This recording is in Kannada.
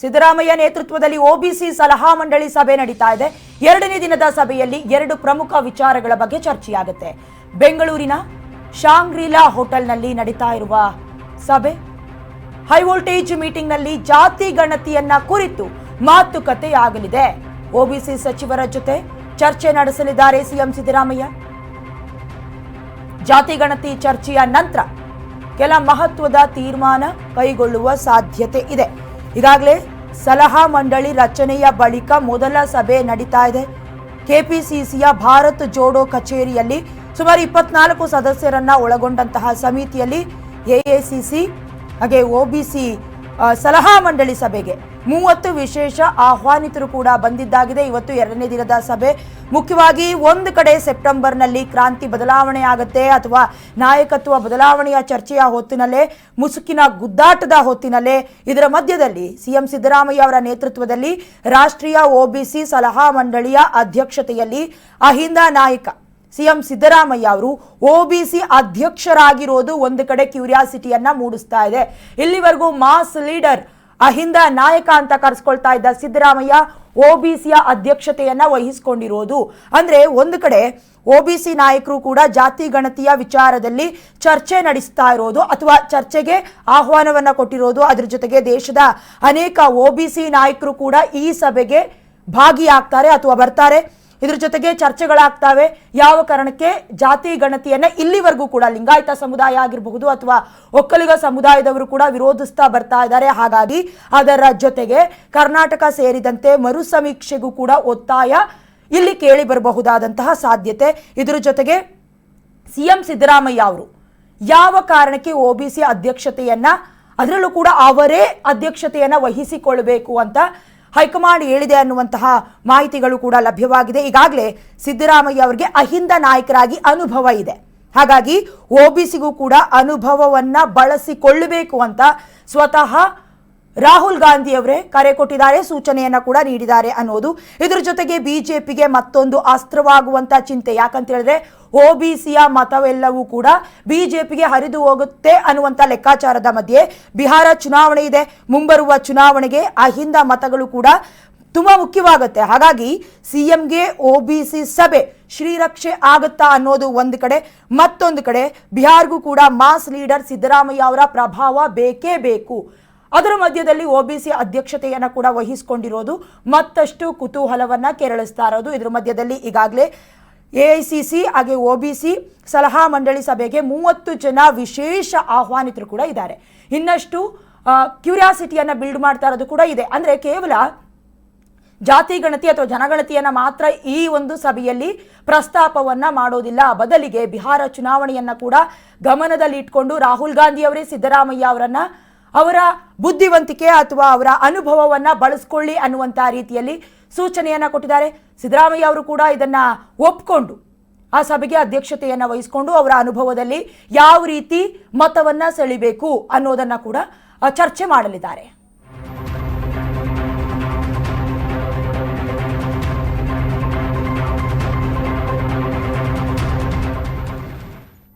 ಸಿದ್ದರಾಮಯ್ಯ ನೇತೃತ್ವದಲ್ಲಿ ಒಬಿಸಿ ಸಲಹಾ ಮಂಡಳಿ ಸಭೆ ನಡೀತಾ ಇದೆ. ಎರಡನೇ ದಿನದ ಸಭೆಯಲ್ಲಿ ಎರಡು ಪ್ರಮುಖ ವಿಚಾರಗಳ ಬಗ್ಗೆ ಚರ್ಚೆಯಾಗುತ್ತೆ. ಬೆಂಗಳೂರಿನ ಶಾಂಗ್ರಿಲಾ ಹೋಟೆಲ್ನಲ್ಲಿ ನಡೀತಾ ಇರುವ ಸಭೆ. ಹೈ ವೋಲ್ಟೇಜ್ ಮೀಟಿಂಗ್ನಲ್ಲಿ ಜಾತಿ ಗಣತಿಯನ್ನ ಕುರಿತು ಮಾತುಕತೆಯಾಗಲಿದೆ. ಒಬಿಸಿ ಸಚಿವರ ಜೊತೆ ಚರ್ಚೆ ನಡೆಸಲಿದ್ದಾರೆ ಸಿಎಂ ಸಿದ್ದರಾಮಯ್ಯ. ಜಾತಿ ಗಣತಿ ಚರ್ಚೆಯ ನಂತರ ಕೆಲ ಮಹತ್ವದ ತೀರ್ಮಾನ ಕೈಗೊಳ್ಳುವ ಸಾಧ್ಯತೆ ಇದೆ. ಈಗಾಗಲೇ ಸಲಹಾ ಮಂಡಳಿ ರಚನೆಯ ಬಳಿಕ ಮೊದಲ ಸಭೆ ನಡೀತಾ ಇದೆ. ಕೆಪಿಸಿಸಿಯ ಭಾರತ್ ಜೋಡೋ ಕಚೇರಿಯಲ್ಲಿ ಸುಮಾರು ಇಪ್ಪತ್ನಾಲ್ಕು ಸದಸ್ಯರನ್ನ ಒಳಗೊಂಡಂತಹ ಸಮಿತಿಯಲ್ಲಿ ಎಎಸಿಸಿ ಹಾಗೆ ಒಬಿಸಿ ಸಲಹಾ ಮಂಡಳಿ ಸಭೆಗೆ ಮೂವತ್ತು ವಿಶೇಷ ಆಹ್ವಾನಿತರು ಕೂಡ ಬಂದಿದ್ದಾಗಿದೆ. ಇವತ್ತು ಎರಡನೇ ದಿನದ ಸಭೆ. ಮುಖ್ಯವಾಗಿ ಒಂದು ಕಡೆ ಸೆಪ್ಟೆಂಬರ್ನಲ್ಲಿ ಕ್ರಾಂತಿ ಬದಲಾವಣೆ ಆಗುತ್ತೆ ಅಥವಾ ನಾಯಕತ್ವ ಬದಲಾವಣೆಯ ಚರ್ಚೆಯ ಹೊತ್ತಿನಲ್ಲೇ, ಮುಸುಕಿನ ಗುದ್ದಾಟದ ಹೊತ್ತಿನಲ್ಲೇ, ಇದರ ಮಧ್ಯದಲ್ಲಿ ಸಿಎಂ ಸಿದ್ದರಾಮಯ್ಯ ಅವರ ನೇತೃತ್ವದಲ್ಲಿ ರಾಷ್ಟ್ರೀಯ ಒಬಿಸಿ ಸಲಹಾ ಮಂಡಳಿಯ ಅಧ್ಯಕ್ಷತೆಯಲ್ಲಿ ಅಹಿಂದ ನಾಯಕ ಸಿಎಂ ಸಿದ್ದರಾಮಯ್ಯ ಅವರು ಒಬಿಸಿ ಅಧ್ಯಕ್ಷರಾಗಿರೋದು ಒಂದು ಕಡೆ ಕ್ಯೂರಿಯಾಸಿಟಿಯನ್ನ ಮೂಡಿಸ್ತಾ ಇದೆ. ಇಲ್ಲಿವರೆಗೂ ಮಾಸ್ ಲೀಡರ್ ಅಹಿಂದ ನಾಯಕ ಅಂತ ಕರೆಸ್ಕೊಳ್ತಾ ಇದ್ದ ಸಿದ್ದರಾಮಯ್ಯ ಒಬಿಸಿಯ ಅಧ್ಯಕ್ಷತೆಯನ್ನ ವಹಿಸಿಕೊಂಡಿರೋದು. ಅಂದ್ರೆ ಒಂದು ಕಡೆ ಒಬಿಸಿ ನಾಯಕರು ಕೂಡ ಜಾತಿ ಗಣತಿಯ ವಿಚಾರದಲ್ಲಿ ಚರ್ಚೆ ನಡೆಸ್ತಾ ಇರೋದು ಅಥವಾ ಚರ್ಚೆಗೆ ಆಹ್ವಾನವನ್ನ ಕೊಟ್ಟಿರೋದು ಅದ್ರ ಜೊತೆಗೆ ದೇಶದ ಅನೇಕ ಒಬಿಸಿ ನಾಯಕರು ಕೂಡ ಈ ಸಭೆಗೆ ಭಾಗಿಯಾಗ್ತಾರೆ ಅಥವಾ ಬರ್ತಾರೆ. ಇದ್ರ ಜೊತೆಗೆ ಚರ್ಚೆಗಳಾಗ್ತಾವೆ. ಯಾವ ಕಾರಣಕ್ಕೆ? ಜಾತಿ ಗಣತಿಯನ್ನ ಇಲ್ಲಿವರೆಗೂ ಕೂಡ ಲಿಂಗಾಯತ ಸಮುದಾಯ ಆಗಿರಬಹುದು ಅಥವಾ ಒಕ್ಕಲಿಗ ಸಮುದಾಯದವರು ಕೂಡ ವಿರೋಧಿಸ್ತಾ ಬರ್ತಾ ಇದ್ದಾರೆ. ಹಾಗಾಗಿ ಅದರ ಜೊತೆಗೆ ಕರ್ನಾಟಕ ಸೇರಿದಂತೆ ಮರು ಸಮೀಕ್ಷೆಗೂ ಕೂಡ ಒತ್ತಾಯ ಇಲ್ಲಿ ಕೇಳಿ ಬರಬಹುದಾದಂತಹ ಸಾಧ್ಯತೆ. ಇದರ ಜೊತೆಗೆ ಸಿಎಂ ಸಿದ್ದರಾಮಯ್ಯ ಅವರು ಯಾವ ಕಾರಣಕ್ಕೆ ಒ ಬಿ ಸಿ ಅಧ್ಯಕ್ಷತೆಯನ್ನ, ಅದರಲ್ಲೂ ಕೂಡ ಅವರೇ ಅಧ್ಯಕ್ಷತೆಯನ್ನ ವಹಿಸಿಕೊಳ್ಳಬೇಕು ಅಂತ ಹೈಕಮಾಂಡ್ ಹೇಳಿದೆ ಅನ್ನುವಂತಹ ಮಾಹಿತಿಗಳು ಕೂಡ ಲಭ್ಯವಾಗಿದೆ. ಈಗಾಗಲೇ ಸಿದ್ದರಾಮಯ್ಯ ಅವರಿಗೆ ಅಹಿಂದ ನಾಯಕರಾಗಿ ಅನುಭವ ಇದೆ. ಹಾಗಾಗಿ ಒಬಿಸಿಗೂ ಕೂಡ ಅನುಭವವನ್ನ ಬಳಸಿಕೊಳ್ಳಬೇಕು ಅಂತ ಸ್ವತಃ ರಾಹುಲ್ ಗಾಂಧಿ ಅವರೇ ಕರೆ ಕೊಟ್ಟಿದ್ದಾರೆ, ಸೂಚನೆಯನ್ನ ಕೂಡ ನೀಡಿದ್ದಾರೆ ಅನ್ನೋದು. ಇದರ ಜೊತೆಗೆ ಬಿಜೆಪಿಗೆ ಮತ್ತೊಂದು ಅಸ್ತ್ರವಾಗುವಂತ ಚಿಂತೆ. ಯಾಕಂತ ಹೇಳಿದ್ರೆ ಒಬಿಸಿಯ ಮತವೆಲ್ಲವೂ ಕೂಡ ಬಿಜೆಪಿಗೆ ಹರಿದು ಹೋಗುತ್ತೆ ಅನ್ನುವಂತ ಲೆಕ್ಕಾಚಾರದ ಮಧ್ಯೆ ಬಿಹಾರ ಚುನಾವಣೆ ಇದೆ. ಮುಂಬರುವ ಚುನಾವಣೆಗೆ ಅಹಿಂದ ಮತಗಳು ಕೂಡ ತುಂಬಾ ಮುಖ್ಯವಾಗುತ್ತೆ. ಹಾಗಾಗಿ ಸಿಎಂಗೆ ಒಬಿಸಿ ಸಭೆ ಶ್ರೀರಕ್ಷೆ ಆಗುತ್ತಾ ಅನ್ನೋದು ಒಂದು ಕಡೆ. ಮತ್ತೊಂದು ಕಡೆ ಬಿಹಾರ್ಗೂ ಕೂಡ ಮಾಸ್ ಲೀಡರ್ ಸಿದ್ದರಾಮಯ್ಯ ಅವರ ಪ್ರಭಾವ ಬೇಕೇ ಬೇಕು. ಅದರ ಮಧ್ಯದಲ್ಲಿ ಒಬಿಸಿ ಅಧ್ಯಕ್ಷತೆಯನ್ನು ಕೂಡ ವಹಿಸಿಕೊಂಡಿರೋದು ಮತ್ತಷ್ಟು ಕುತೂಹಲವನ್ನು ಕೆರಳಿಸ್ತಾ ಇರೋದು. ಇದರ ಮಧ್ಯದಲ್ಲಿ ಈಗಾಗಲೇ ಎ ಐ ಸಿ ಸಿ ಹಾಗೆ ಒ ಬಿ ಸಿ ಸಲಹಾ ಮಂಡಳಿ ಸಭೆಗೆ ಮೂವತ್ತು ಜನ ವಿಶೇಷ ಆಹ್ವಾನಿತರು ಕೂಡ ಇದ್ದಾರೆ. ಇನ್ನಷ್ಟು ಕ್ಯೂರಿಯಾಸಿಟಿಯನ್ನು ಬಿಲ್ಡ್ ಮಾಡ್ತಾ ಇರೋದು ಕೂಡ ಇದೆ. ಅಂದರೆ ಕೇವಲ ಜಾತಿ ಗಣತಿ ಅಥವಾ ಜನಗಣತಿಯನ್ನು ಮಾತ್ರ ಈ ಒಂದು ಸಭೆಯಲ್ಲಿ ಪ್ರಸ್ತಾಪವನ್ನು ಮಾಡೋದಿಲ್ಲ. ಬದಲಿಗೆ ಬಿಹಾರ ಚುನಾವಣೆಯನ್ನು ಕೂಡ ಗಮನದಲ್ಲಿ ಇಟ್ಕೊಂಡು ರಾಹುಲ್ ಗಾಂಧಿ ಅವರೇ ಸಿದ್ದರಾಮಯ್ಯ ಅವರನ್ನ ಅವರ ಬುದ್ಧಿವಂತಿಕೆ ಅಥವಾ ಅವರ ಅನುಭವವನ್ನ ಬಳಸ್ಕೊಳ್ಳಿ ಅನ್ನುವಂಥ ರೀತಿಯಲ್ಲಿ ಸೂಚನೆಯನ್ನ ಕೊಟ್ಟಿದ್ದಾರೆ. ಸಿದ್ದರಾಮಯ್ಯ ಅವರು ಕೂಡ ಇದನ್ನ ಒಪ್ಕೊಂಡು, ಆ ಸಭೆಗೆ ಅಧ್ಯಕ್ಷತೆಯನ್ನು ವಹಿಸಿಕೊಂಡು ಅವರ ಅನುಭವದಲ್ಲಿ ಯಾವ ರೀತಿ ಮತವನ್ನ ಸೆಳಿಬೇಕು ಅನ್ನೋದನ್ನ ಕೂಡ ಚರ್ಚೆ ಮಾಡಲಿದ್ದಾರೆ.